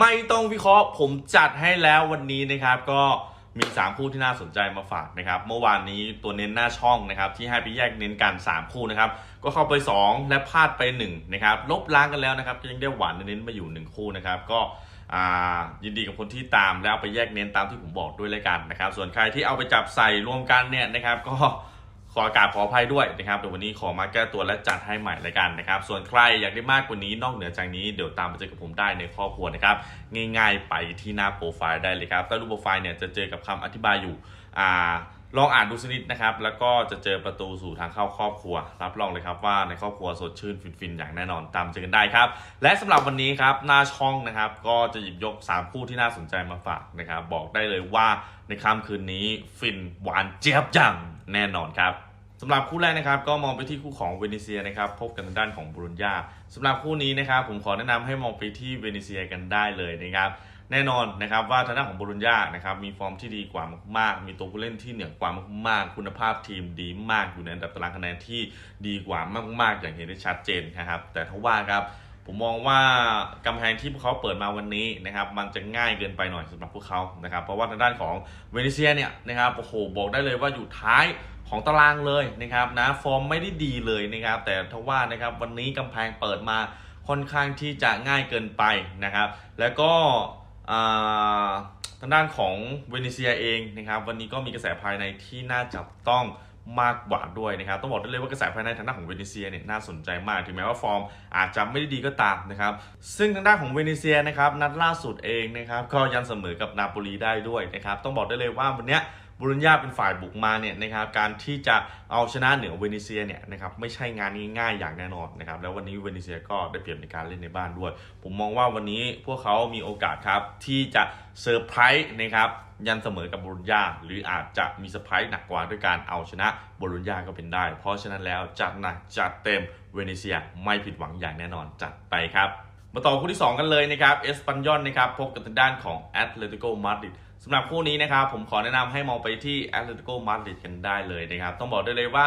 ไม่ต้องวิเคราะห์ผมจัดให้แล้ววันนี้นะครับก็มี 3 คู่ที่น่าสนใจมาฝากนะครับ เมื่อวานนี้ตัวเน้นหน้าช่องนะครับ ที่ให้ไปแยกเน้นกัน 3 คู่นะครับ ก็เข้าไป 2 และพลาดไป1นะครับลบล้างกันแล้วนะครับก็ยังได้หวานเน้นมาอยู่ 1 คู่นะครับ ก็ยินดีกับคนที่ตามแล้วเอาไปแยกเน้นตามที่ผมบอกด้วยเลยกันนะครับ ส่วนใครที่เอาไปจับใส่รวมกันเนี่ยนะครับ ก็ ออากาศขออภัยด้วยนะครับเดี๋ยววันนี้ขอมาแก้ตัวและจัดให้ใหม่ละกันนะครับ ส่วนใครอยากได้มากกว่านี้นอกเหนือจากนี้เดี๋ยวตามมาเจอกับผมได้ในครอบครัวนะครับ ง่ายๆไปที่หน้าโปรไฟล์ได้เลยครับใต้รูปโปรไฟล์เนี่ยจะเจอกับคำอธิบายอยู่อ่า ลองอ่านดูสักนิดนะครับ แล้วก็จะเจอประตูสู่ทางเข้าครอบครัว รับรองเลยครับว่าในครอบครัวสดชื่นฟินๆอย่างแน่นอนตามเจอกันได้ครับ และสำหรับวันนี้ครับหน้าช่องนะครับ ก็จะหยิบยก 3 คู่ที่น่าสนใจมาฝากนะครับ บอกได้เลยว่าในค่ำคืนนี้ฟินหวานเจี๊ยบอย่างแน่นอนครับสำหรับคู่แรกนะครับก็มองไปที่คู่ของเวเนเซียนะครับพบกันทางด้านของบรูญญาสำหรับคู่นี้นะครับผมขอแนะนำให้มองไปที่เวเนเซียกันได้เลยนะครับ แน่นอนนะครับว่าทางด้านของบรูญญานะครับมีฟอร์มที่ดีกว่ามากๆมีตัวผู้เล่นที่เหนือกว่ามากๆ คุณภาพทีมดีมากอยู่ในอันดับตารางคะแนนที่ดีกว่ามาก ๆ อย่างเห็นได้ชัดเจนนะครับ แต่ทว่าครับผมมองว่ากำแพงที่พวกเขาเปิดมาวันนี้นะครับมันจะง่ายเกินไปหน่อยสำหรับพวกเขานะครับเพราะว่าทางด้านของเวเนเซียเนี่ยนะครับโอ้โหบอกได้เลยว่าอยู่ท้ายของตารางเลยนะครับนะฟอร์มไม่ได้ดีเลยนะครับแต่ทว่านะครับวันนี้กำแพงเปิดมาค่อนข้างที่จะง่ายเกินไปนะครับ แล้วก็ ทางด้านของเวเนเซียเองนะครับวันนี้ก็มีกระแสภายในที่น่าจับต้องมากกว่าด้วยนะครับต้องบอกได้เลยว่ากระแสภายในทางด้านของเวเนเซียเนี่ยน่าสนใจมากถึงแม้ว่าฟอร์มอาจจะไม่ได้ดีก็ตามนะครับซึ่งทางด้านของเวเนเซียนะครับนัดล่าสุดเองนะครับก็ยันเสมอกับนาโปลีได้ด้วยนะครับต้องบอกได้เลยว่าวันเนี้ย บุรุญญาเป็นฝ่ายบุกมาเนี่ยนะครับการที่จะเอาชนะเหนือเวเนเซียเนี่ยนะครับไม่ใช่งานง่ายๆอย่างแน่นอนนะครับแล้ววันนี้เวเนเซียก็ได้เปรียบในการเล่นในบ้านด้วย ผมมองว่าวันนี้พวกเขามีโอกาสครับที่จะเซอร์ไพรส์นะครับยันเสมอกับบุรุญญาหรืออาจจะมีเซอร์ไพรส์หนักกว่าด้วยการเอาชนะบุรุญญาก็เป็นได้ เพราะฉะนั้นแล้วจัดหนักจัดเต็มเวเนเซียไม่ผิดหวังอย่างแน่นอนจัดไปครับ มาต่อคู่ที่ 2 กันเลยนะครับเอสปันยอนนะครับพบกับทางด้านของแอตเลติโกมาดริด สำหรับคู่นี้นะครับผมขอแนะนำให้มองไปที่แอตเลติโกมาดริดกันได้เลยนะครับ ต้องบอกได้เลยว่า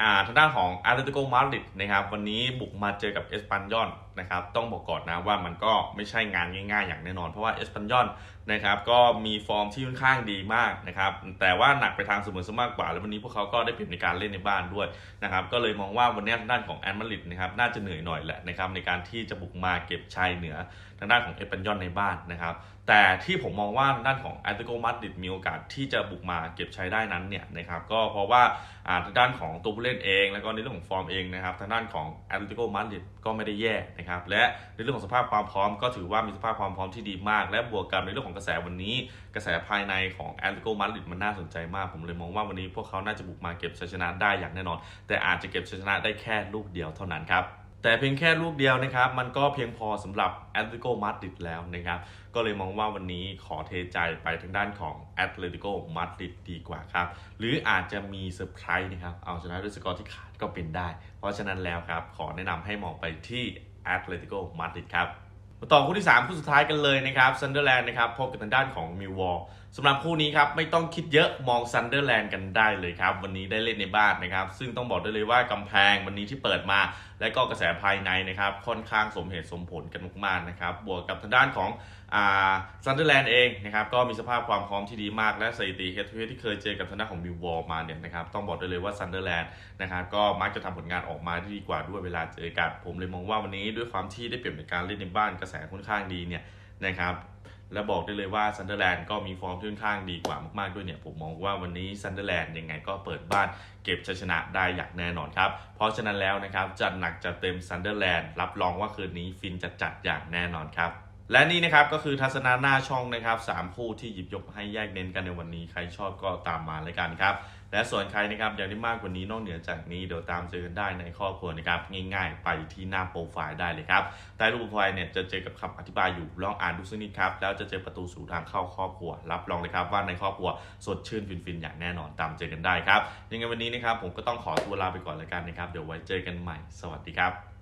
อ่าทางด้านของแอตเลติโกมาดริดนะครับวันนี้บุกมาเจอกับเอสปันยอน นะครับต้องบอกก่อนนะว่ามันก็ไม่ใช่งานง่ายๆ อย่างแน่นอนเพราะว่าเอสปันยอนนะครับก็มีฟอร์มที่ค่อนข้างดีมากนะครับแต่ว่าหนักไปทางเสมอซะมากกว่า แล้ววันนี้พวกเขาก็ได้เปรียบในการเล่นในบ้านด้วยนะครับก็เลยมองว่าวันนี้ทางด้านของแอนมาริดนะครับน่าจะเหนื่อยหน่อยแหละนะครับในการที่จะบุกมาเก็บชัยเหนือทางด้านของเอสปันยอนในบ้านนะครับแต่ที่ผมมองว่าด้านของแอตเลติโกมาดริดมีโอกาสที่จะบุกมาเก็บชัยได้นั้นเนี่ยนะครับก็เพราะว่าอ่าทางด้านของตัวผู้เล่นเอง แล้วก็ในเรื่องของฟอร์มเองนะครับทางด้านของแอตเลติโกมาดริดก็ไม่ได้แย่นะครับและในเรื่องของสภาพความพร้อมก็ถือว่ามีสภาพความพร้อมที่ดีมาก และบวกกับในเรื่องของกระแสวันนี้ กระแสภายในของแอตเลติโกมาดริดมันน่าสนใจมาก ผมเลยมองว่าวันนี้พวกเขาน่าจะบุกมาเก็บชัยชนะได้อย่างแน่นอน แต่อาจจะเก็บชัยชนะได้แค่ลูกเดียวเท่านั้นครับแต่เพียงแค่ลูกเดียวนะครับมันก็เพียงพอสำหรับแอตเลติโกมาดริดแล้วนะครับก็เลยมองว่าวันนี้ขอเทใจไปทางด้านของแอตเลติโกมาดริดดีกว่าครับหรืออาจจะมีเซอร์ไพรส์นะครับเอาชนะด้วยสกอร์ที่ขาดก็เป็นได้ เพราะฉะนั้นแล้วครับขอแนะนำให้มองไปที่ แอตเลติโกมาดริดครับมาต่อคู่ที่ 3 คู่สุดท้ายกันเลยนะครับซันเดอร์แลนด์นะครับพบกับทางด้านของมิววอล สำหรับคู่นี้ครับไม่ต้องคิดเยอะมองซันเดอร์แลนด์กันได้เลยครับ วันนี้ได้เล่นในบ้านนะครับ ซึ่งต้องบอกได้เลยว่ากำแพงวันนี้ที่เปิดมา และก็กระแสภายในนะครับ ค่อนข้างสมเหตุสมผลกันมากๆนะครับ บวกกับทางด้านของซันเดอร์แลนด์เองนะครับ ก็มีสภาพความพร้อมที่ดีมากและสถิติเฮดทูเฮดที่เคยเจอกับทางด้านของมิววอลมาเนี่ยนะครับต้องบอกได้เลยว่าซันเดอร์แลนด์นะครับก็มักจะทำผลงานออกมาที่ดีกว่าด้วยเวลาเจอกันผมเลยมองว่าวันนี้ด้วยความที่ได้เปรียบในการเล่นในบ้านกระแสค่อนข้างดีเนี่ยนะครับ และบอกได้เลยว่าซันเดอร์แลนด์ก็มีฟอร์มที่ค่อนข้างดีกว่ามากๆด้วยเนี่ย ผมมองว่าวันนี้ซันเดอร์แลนด์ยังไงก็เปิดบ้านเก็บชัยชนะได้อย่างแน่นอนครับ เพราะฉะนั้นแล้วนะครับจัดหนักจัดเต็มซันเดอร์แลนด์รับรองว่าคืนนี้ฟินจัดจัดอย่างแน่นอนครับและนี่นะครับก็คือทัศนะหน้าช่องนะครับสามคู่ที่หยิบยกให้แยกเน้นกันในวันนี้ ใครชอบก็ตามมาเลยกันครับ และส่วนใครนะครับอยากได้มากกว่านี้นอกเหนือจากนี้เดี๋ยวตามเจอกันได้ในครอบครัวนะครับง่ายๆ ไปที่หน้าโปรไฟล์ได้เลยครับใต้รูปโปรไฟล์เนี่ยจะเจอกับคำอธิบายอยู่ลองอ่านดูสักนิดครับแล้วจะเจอประตูสู่ทางเข้าครอบครัว รับรองเลยครับว่าในครอบครัวสดชื่นฟินๆอย่างแน่นอนตามเจอกันได้ครับยังไงวันนี้นะครับผมก็ต้องขอตัวลาไปก่อนเลยกันนะครับเดี๋ยวไว้เจอกันใหม่สวัสดีครับ